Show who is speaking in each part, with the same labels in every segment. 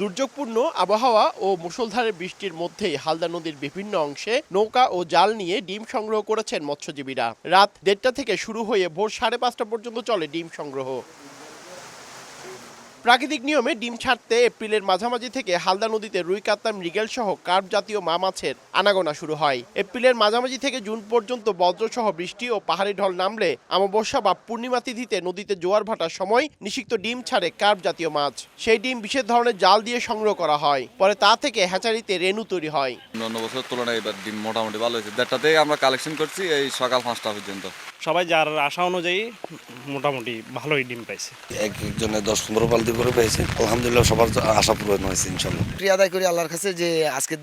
Speaker 1: দুর্যোগপূর্ণ আবহাওয়া ও মুসলধারে বৃষ্টির মধ্যেই হালদা নদীর বিভিন্ন অংশে নৌকা ও জাল নিয়ে ডিম সংগ্রহ করেছেন মৎস্যজীবীরা। রাত দেড়টা থেকে শুরু হয়ে ভোর সাড়ে পাঁচটা পর্যন্ত চলে ডিম সংগ্রহ। প্রাকৃতিক নিয়মে ডিম ছাড়তে এপ্রিলের মাঝামাঝি থেকে হালদা নদীতে রুই কাতলা মৃগেল সহ কার্প জাতীয় মা মাছের আনাগোনা শুরু হয়। এপ্রিলের মাঝামাঝি থেকে জুন পর্যন্ত বজ্রসহ বৃষ্টি ও পাহাড়ি ঢল নামলে অমাবস্যা বা পূর্ণিমা তিথিতে নদীতে জোয়ার ভাটার সময় নিষিক্ত ডিম ছাড়ে কার্প জাতীয় মাছ। সেই ডিম বিশেষ ধরনের জাল দিয়ে সংগ্রহ করা হয়। পরে তা থেকে হ্যাচারিতে রেণু তৈরি হয়।
Speaker 2: অন্য বছরের তুলনায় এবার ডিম মোটামুটি ভালো হয়েছে। দেড়টাতেই আমরা কালেকশন করছি এই সকাল পাঁচটা পর্যন্ত।
Speaker 3: সবাই যার আশা অনুযায়ী মোটামুটি ভালোই ডিম পাইছে।
Speaker 4: এক একজনে দশ পনেরো বালতি করে পেয়েছে। আলহামদুলিল্লাহ সবার আশা পূরণ হয়েছে ইনশাল্লাহ।
Speaker 5: প্রিয় আদায় করি আল্লাহর কাছে যে আজকে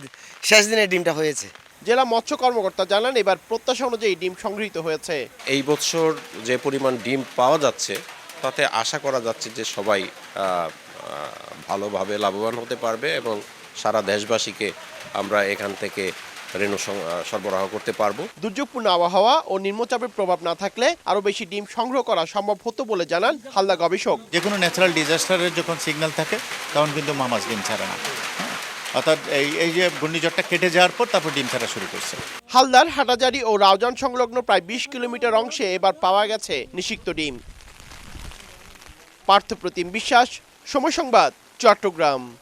Speaker 5: শেষ দিনে ডিমটা হয়েছে।
Speaker 1: জেলা মৎস্য কর্মকর্তা জানান এবার প্রত্যাশা অনুযায়ী ডিম সংগৃহীত হয়েছে।
Speaker 6: এই বছর যে পরিমাণ ডিম পাওয়া যাচ্ছে তাতে আশা করা যাচ্ছে যে সবাই ভালোভাবে লাভবান হতে পারবে এবং সারা দেশবাসীকে আমরা এখান থেকে রেণু সং- সরবরাহ করতে পারব।
Speaker 1: দুর্যোগপূর্ণ আবহাওয়া ও নিম্নচাপের প্রভাব না থাকলে আরও বেশি ডিম সংগ্রহ করা সম্ভব হতো বলে জানান হালদা গবেষক।
Speaker 7: যে কোনো ন্যাচারাল ডিজাস্টারের যখন সিগন্যাল থাকে তখন কিন্তু মামাজ ডিম ছাড়ে না। হ্যাঁ? অর্থাৎ এই এই যে ঘূর্ণিঝড়টা কেটে যাওয়ার পর তারপর ডিম ছাড়া শুরু করছে।
Speaker 1: হালদার হাটাজারি ও রাউজান সংলগ্ন প্রায় বিশ কিলোমিটার অংশে এবার পাওয়া গেছে নিষিক্ত ডিম। পার্থপ্রতিম বিশ্বাস সময় সংবাদ চট্টগ্রাম।